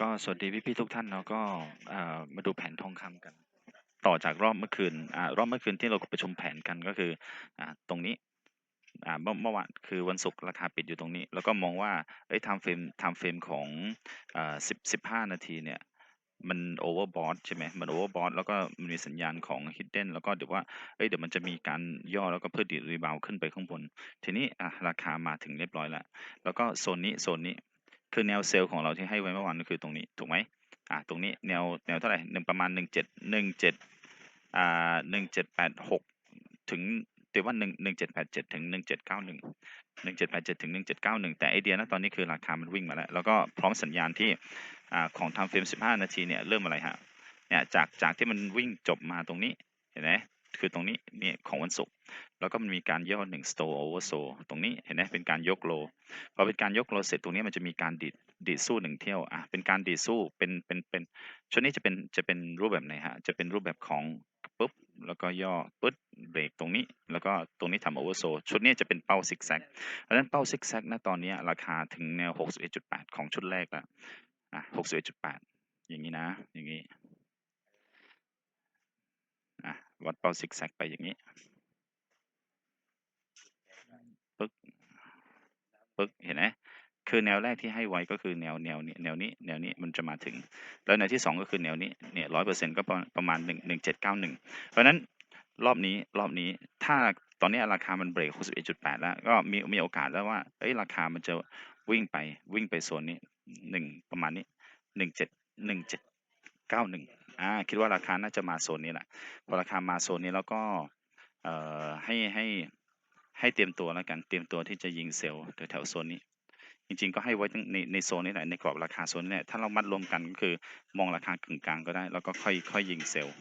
ก็สวัสดีพี่ๆทุกท่านเนาะก็มาดูแผนทองคำกัน ต่อจากรอบเมื่อคืนอรอบเมื่อคืนที่เราประชุมแผนกันก็คืออตรงนี้เมื่อเมื่อวานคือวันศุกร์ราคาปิดอยู่ตรงนี้ แล้วก็มองว่าเอ้ย time frame time frame ของสิบสิบห้านาทีเนี่ยมันโอเวอร์บอทใช่ไหมมันโอเวอร์บอทแล้วก็มันมีสัญญาณของ hidden แล้วก็เดี๋ยวว่า เอ้ย เดี๋ยวมันจะมีการย่อแล้วก็เพื่อดีรีบาวขึ้นไปข้างบน ทีนี้อะราคามาถึงเรียบร้อยแล้ว แล้วก็โซนนี้ โซนนี้ คือแนวเซลล์ของเราที่ให้ไว้เมื่อวานก็คือตรงนี้ถูกไหมอ่าตรงนี้แนวแนวเท่าไหร่หนึ่งประมาณหนึ่งเจ็ดหนึ่งเจ็ดอ่าหนึ่งเจ็ดแปดหกถึงเดี๋ยวว่าหนึ่งหนึ่งเจ็ดแปดเจ็ดถึงหนึ่งเจ็ดเก้าหนึ่งหนึ่งเจ็ดแปดเจ็ดถึงหนึ่งเจ็ดเก้าหนึ่งแต่ไอเดียนะตอนนี้คือราคามันวิ่งมาแล้ว แล้วก็พร้อมสัญญาณที่อ่าของทำเฟรมสิบห้านาทีเนี่ยเริ่มอะไรฮะเนี่ยจากจากที่มันวิ่งจบมาตรงนี้เห็นไหม คือตรงนี้เนี่ยของวันศุกร์แล้วก็มันมีการย่อหนึ่ง store over so ตรงนี้เห็นไหมเป็นการยกโลพอเป็นการยกโลเสร็จตรงนี้มันจะมีการดีดดีดสู้หนึ่งเที่ยวอะเป็นการดีดสู้เป็นเป็นเป็นชุดนี้จะเป็นจะเป็นรูปแบบไหนฮะจะเป็นรูปแบบของปุ๊บแล้วก็ย่อปึ๊ดเบรกตรงนี้ แล้วก็ตรงนี้ทำโอเวอร์โซชุดนี้จะเป็นเป้าซิกแซกเพราะฉะนั้นเป้าซิกแซกนะตอนนี้ราคาถึงแนว 61.8 ของชุดแรกล้วอะ61.8 อย่างนี้นะ อย่างนี้อะ วัดเป้าซิกแซกไปอย่างนี้ปึ๊กปึ๊กเห็นไหมคือแนวแรกที่ให้ไว้ก็คือแนวแนวนี้แนวนี้แนวนี้มันจะมาถึง แล้วแนวที่สองก็คือแนวนี้เนี่ยร้อยเปอร์เซ็นต์ก็ประมาณหนึ่งหนึ่งเจ็ดเก้าหนึ่งเพราะฉะนั้นรอบนี้รอบนี้ถ้าตอนนี้ราคามันเบรกหกสิบเอ็ดจุดแปดแล้ว ก็มีมีโอกาสแล้วว่าเอ้ยราคามันจะวิ่งไปวิ่งไปโซนนี้หนึ่งประมาณนี้หนึ่งเจ็ดหนึ่งเจ็ดเก้าหนึ่ง อ่าคิดว่าราคาน่าจะมาโซนนี้แหละพอราคามาโซนนี้แล้วก็เอ่อให้ให้ให้เตรียมตัวแล้วกันเตรียมตัวที่จะยิงเซลล์แถวๆโซนนี้ จริงๆ ก็ให้ไว้ในในโซนนี้แหละในกรอบราคาโซนนี้แหละถ้าเรามัดรวมกันก็คือมองราคากึ่งกลางก็ได้ แล้วก็ค่อยค่อยยิงเซลล์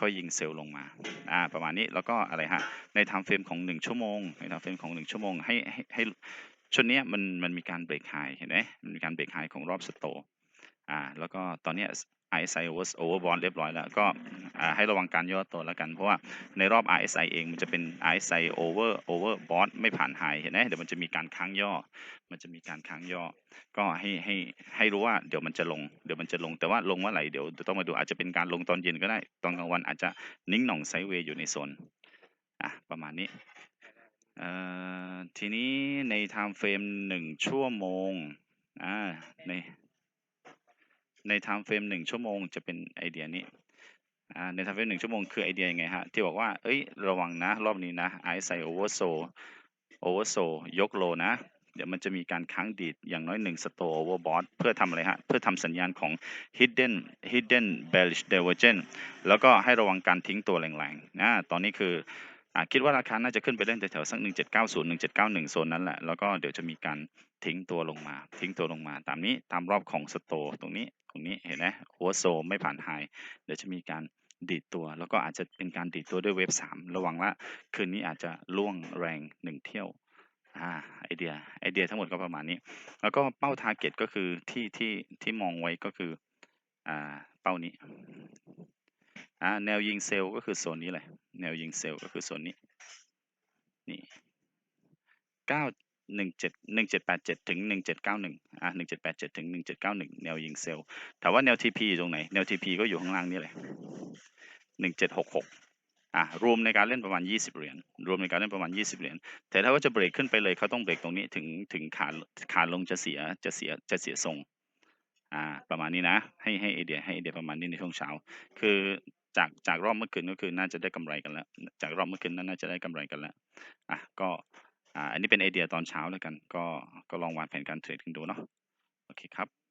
ค่อยยิงเซลล์ลงมาอ่าประมาณนี้แล้วก็อะไรฮะในไทม์เฟรมของหนึ่งชั่วโมงในไทม์เฟรมของหนึ่งชั่วโมงให้ให้ให้ชุดนี้มันมันมีการเบรกไฮเห็นไหมมันมีการเบรกไฮของรอบสโตอ่าแล้วก็ตอนนี้ RSI over overbought เรียบร้อยแล้วก็ให้ระวังการย่อตัวแล้วกัน เพราะว่าในรอบ RSI เองมันจะเป็น RSI over overbought ไม่ผ่านไฮเห็นไหมเดี๋ยวมันจะมีการค้างย่อ มันจะมีการค้างย่อ ก็ให้ให้ให้รู้ว่าเดี๋ยวมันจะลง เดี๋ยวมันจะลงแต่ว่าลงเมื่อไหร่เดี๋ยวต้องมาดูอาจจะเป็นการลงตอนเย็นก็ได้ ตอนกลางวันอาจจะนิ่งหน่องไซเวย์อยู่ในโซนอะประมาณนี้ทีนี้ใน time frame หนึ่งชั่วโมงอ่าใน ใน time frame หนึ่งชั่วโมงจะเป็นไอเดียนี้อ่าใน time frame หนึ่งชั่วโมงคือไอเดียยังไงฮะ ที่บอกว่า เอ้ย ระวังนะ รอบนี้นะ RSI oversold oversold ยกโลนะ เดี๋ยวมันจะมีการค้างดีดอย่างน้อยหนึ่ง store overbought เพื่อทำอะไรฮะ เพื่อทำสัญญาณของ hidden hidden bearish divergence แล้วก็ให้ระวังการทิ้งตัวแรงๆนะตอนนี้คือ คิดว่าราคาน่าจะขึ้นไปเล่นแถวๆสักหนึ่งเจ็ดเก้าศูนย์หนึ่งเจ็ดเก้าหนึ่งโซนนั้นแหละ แล้วก็เดี๋ยวจะมีการทิ้งตัวลงมา ทิ้งตัวลงมา ตามนี้ตามรอบของสโตตรงนี้ตรงนี้เห็นไหมหัวโซไม่ผ่านไฮเดี๋ยวจะมีการดีดตัวแล้วก็อาจจะเป็นการดีดตัวด้วยเวฟสามระวังละคืนนี้อาจจะล่วงแรงหนึ่งเที่ยวอ่าไอเดียไอเดียทั้งหมดก็ประมาณนี้ แล้วก็เป้าทาร์เก็ตก็คือที่ที่ที่มองไว้ก็คืออ่าเป้านี้ อ่าแนวยิงเซลล์ก็คือโซนนี้เลยแนวยิงเซลล์ก็คือโซนนี้นี่เก้าหนึ่งเจ็ดหนึ่งเจ็ดแปดเจ็ดถึงหนึ่งเจ็ดเก้าหนึ่งอ่าหนึ่งเจ็ดแปดเจ็ดถึงหนึ่งเจ็ดเก้าหนึ่งแนวยิงเซลล์ถามว่าแนวทีพีอยู่ตรงไหนแนวทีพีก็อยู่ข้างล่างนี่เลยหนึ่งเจ็ดหกหกอ่ารวมในการเล่นประมาณยี่สิบเหรียญรวมในการเล่นประมาณยี่สิบเหรียญแต่ถ้าว่าจะเบรกขึ้นไปเลยเขาต้องเบรกตรงนี้ถึงถึงขาขาลงจะเสียจะเสียจะเสียทรงอ่าประมาณนี้นะ ให้ให้ไอเดียให้ไอเดียประมาณนี้ในช่วงเช้า คือ จากจากรอบเมื่อคืนก็คือน่าจะได้กำไรกันแล้วจากรอบเมื่อคืนนั้นน่าจะได้กำไรกันแล้วอะก็อ่าอันนี้เป็นไอเดียตอนเช้าแล้วกัน ก็ก็ลองวางแผนการเทรดกันดูเนาะโอเคครับ